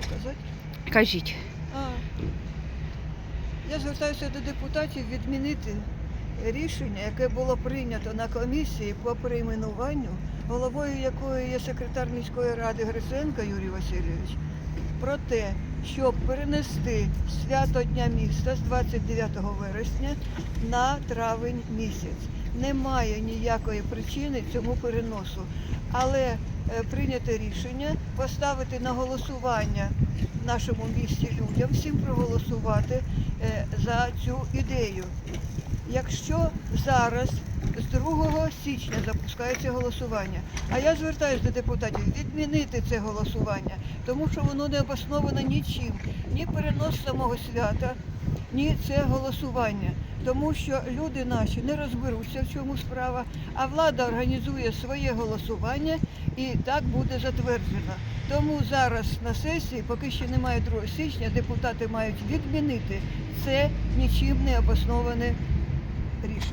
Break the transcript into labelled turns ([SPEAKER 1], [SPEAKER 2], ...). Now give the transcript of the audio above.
[SPEAKER 1] Що казати?
[SPEAKER 2] Кажіть.
[SPEAKER 1] А, я звертаюся до депутатів відмінити рішення, яке було прийнято на комісії по перейменуванню, головою якої є секретар міської ради Гриценко Юрій Васильович, про те, щоб перенести свято Дня міста з 29 вересня на травень місяць. Немає ніякої причини цьому переносу, але е, прийняте рішення поставити на голосування в нашому місті людям, всім проголосувати е, за цю ідею. Якщо зараз з 2 січня запускається голосування, а я звертаюся до депутатів відмінити це голосування, тому що воно не обосновано нічим, ні перенос самого свята, ні це голосування. Тому що люди наші не розберуться, в чому справа, а влада організує своє голосування і так буде затверджено. Тому зараз на сесії, поки ще немає 2 січня, депутати мають відмінити це нічим не обосноване рішення.